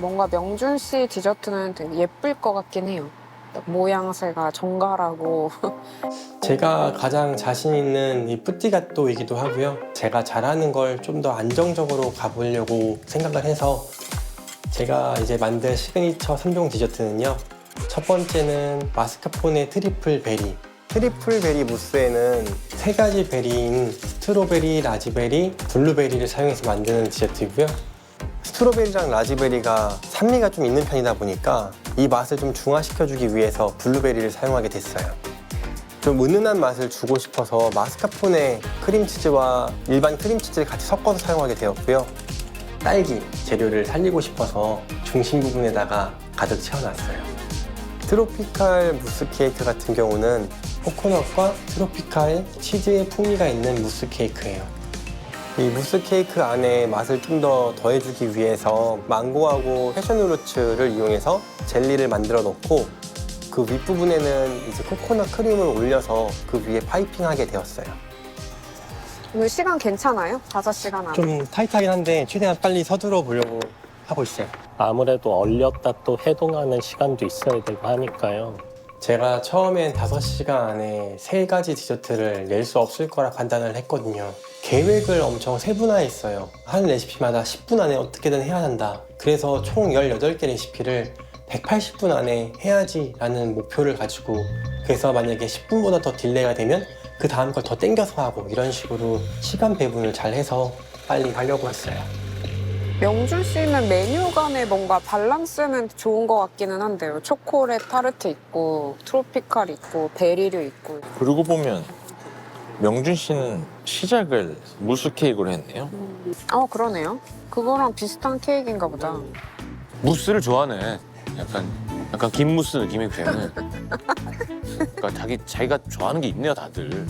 뭔가 명준 씨 디저트는 되게 예쁠 것 같긴 해요. 모양새가 정갈하고 제가 가장 자신 있는 이 뿌띠가또이기도 하고요. 제가 잘하는 걸 좀 더 안정적으로 가보려고 생각을 해서 제가 이제 만든 시그니처 3종 디저트는요. 첫 번째는 마스카포네 트리플 베리. 트리플 베리 무스에는 세 가지 베리인 스트로베리, 라즈베리, 블루베리를 사용해서 만드는 디저트이고요. 스트로베리랑 라즈베리가 산미가 좀 있는 편이다 보니까 이 맛을 좀 중화시켜주기 위해서 블루베리를 사용하게 됐어요. 좀 은은한 맛을 주고 싶어서 마스카포네 크림치즈와 일반 크림치즈를 같이 섞어서 사용하게 되었고요. 딸기 재료를 살리고 싶어서 중심 부분에다가 가득 채워놨어요. 트로피칼 무스 케이크 같은 경우는 코코넛과 트로피칼 치즈의 풍미가 있는 무스 케이크예요. 이 무스 케이크 안에 맛을 좀 더 더해주기 위해서 망고하고 패션후르츠를 이용해서 젤리를 만들어 놓고 그 윗부분에는 이제 코코넛 크림을 올려서 그 위에 파이핑하게 되었어요. 이거 시간 괜찮아요? 5시간 안에. 좀 타이트하긴 한데 최대한 빨리 서둘러 보려고 하고 있어요. 아무래도 얼렸다 또 해동하는 시간도 있어야 되고 하니까요. 제가 처음엔 5시간 안에 세 가지 디저트를 낼 수 없을 거라 판단을 했거든요. 계획을 엄청 세분화했어요. 한 레시피마다 10분 안에 어떻게든 해야 한다. 그래서 총 18개 레시피를 180분 안에 해야지라는 목표를 가지고 그래서 만약에 10분보다 더 딜레이가 되면 그 다음 걸 더 땡겨서 하고 이런 식으로 시간 배분을 잘 해서 빨리 하려고 했어요. 명준 씨는 메뉴 간에 뭔가 밸런스는 좋은 것 같기는 한데요. 초콜릿 타르트 있고 트로피칼 있고 베리류 있고. 그러고 보면 명준 씨는 시작을 무스 케이크로 했네요. 어 그러네요. 그거랑 비슷한 케이크인가 보다. 무스를 좋아하네. 약간 약간 김 무스 느낌이 배는. 그러니까 자기 자기가 좋아하는 게 있네요, 다들.